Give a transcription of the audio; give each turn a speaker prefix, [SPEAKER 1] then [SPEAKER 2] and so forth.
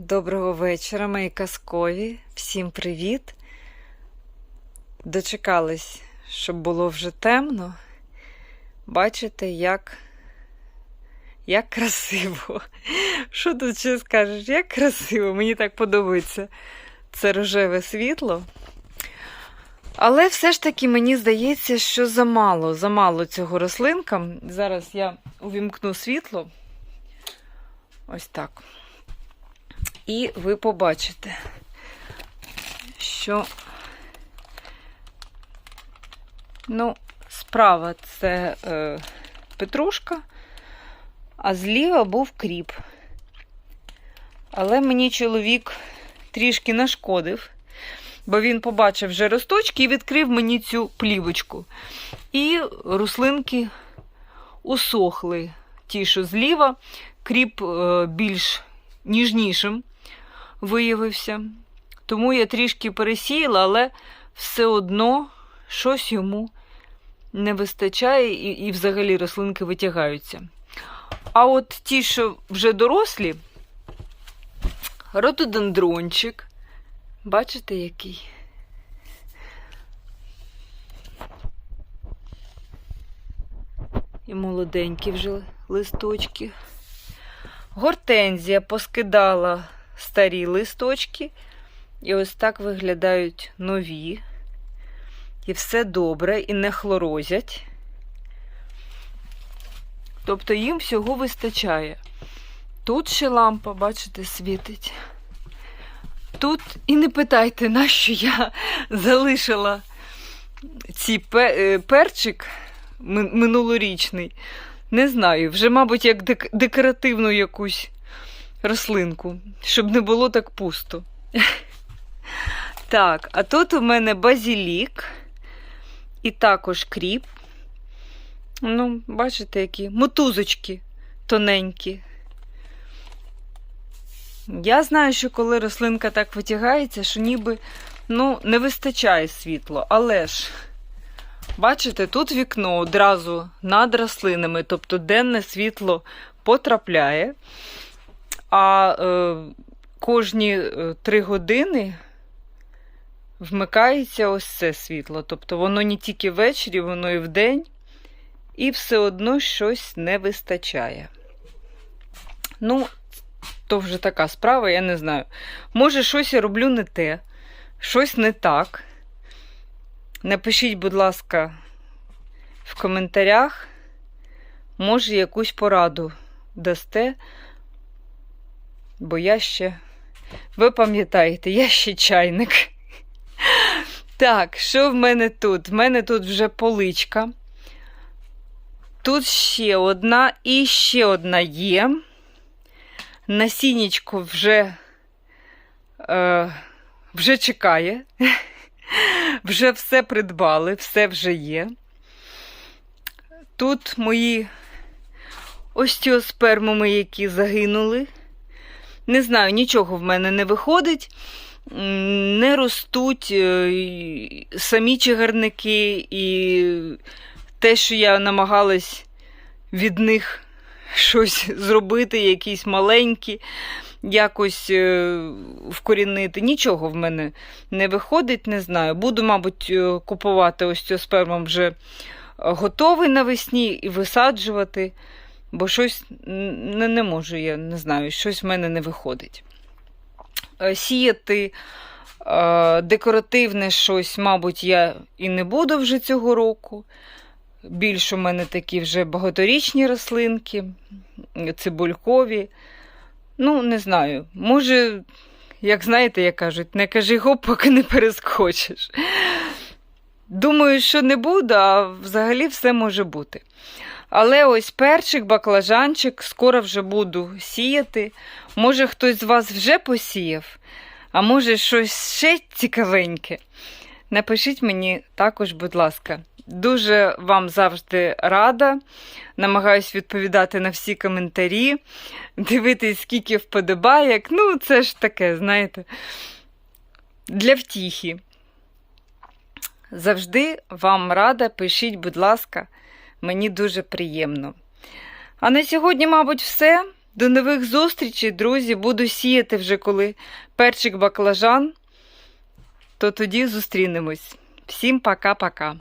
[SPEAKER 1] Доброго вечора, мої казкові. Всім привіт. Дочекались, щоб було вже темно. Бачите, як, як красиво. Що тут ще скажеш? Як красиво, мені так подобається це рожеве світло. Але все ж таки мені здається, що замало, замало цього рослинкам. Зараз я увімкну світло. Ось так. І ви побачите, що ну, справа це е, петрушка, а зліва був кріп. Але мені чоловік трішки нашкодив, бо він побачив вже росточки і відкрив мені цю плівочку. І рослинки усохли. Ті, що зліва, кріп е, більш ніжнішим виявився. Тому я трішки пересіяла, але все одно щось йому не вистачає, і, і взагалі рослинки витягаються. А от ті, що вже дорослі, ротодендрончик, бачите, який? І молоденькі вже листочки. Гортензія поскидала старі листочки, і ось так виглядають нові. І все добре, і не хлорозять. Тобто їм всього вистачає. Тут ще лампа, бачите, світить. Тут і не питайте, нащо я залишила ці перчик минулорічний. Не знаю, вже, мабуть, як декоративну якусь рослинку, щоб не було так пусто. Так, а тут у мене базілік і також кріп. Ну, бачите, які мотузочки тоненькі. Я знаю, що коли рослинка так витягається, що ніби ну, не вистачає світло, але ж. Бачите, тут вікно одразу над рослинами, тобто денне світло потрапляє, а е, кожні е, три години вмикається ось це світло. Тобто воно не тільки ввечері, воно і вдень, і все одно щось не вистачає. Ну, то вже така справа, я не знаю. Може, щось я роблю не те, щось не так. Напишіть, будь ласка, в коментарях, може, якусь пораду дасте, бо я ще, ви пам'ятаєте, я ще чайник. Так, що в мене тут? В мене тут вже поличка. Тут ще одна і ще одна є. Насіннячко вже, е, вже чекає. Вже все придбали, все вже є. Тут мої остіоспермами, які загинули. Не знаю, нічого в мене не виходить. Не ростуть е, самі чагарники, і те, що я намагалась від них щось зробити, якісь маленькі якось е, вкорінити. Нічого в мене не виходить, не знаю. Буду, мабуть, е, купувати ось цю сперму вже готовий навесні і висаджувати, бо щось не, не можу, я не знаю, щось в мене не виходить. Е, сіяти декоративне щось, мабуть, я і не буду вже цього року. Більш у мене такі вже багаторічні рослинки, цибулькові. Ну, не знаю. Може, як знаєте, як кажуть, не кажи гоп, поки не перескочиш. Думаю, що не буду, а взагалі все може бути. Але ось перчик, баклажанчик, скоро вже буду сіяти. Може, хтось з вас вже посіяв, а може, щось ще цікавеньке. Напишіть мені також, будь ласка. Дуже вам завжди рада. Намагаюсь відповідати на всі коментарі, дивитись, скільки вподобаєк. Ну, це ж таке, знаєте, для втіхи. Завжди вам рада, пишіть, будь ласка, мені дуже приємно. А на сьогодні, мабуть, все. До нових зустрічей, друзі. Буду сіяти вже коли перчик баклажан, то тоді зустрінемось. Всім пока-пока.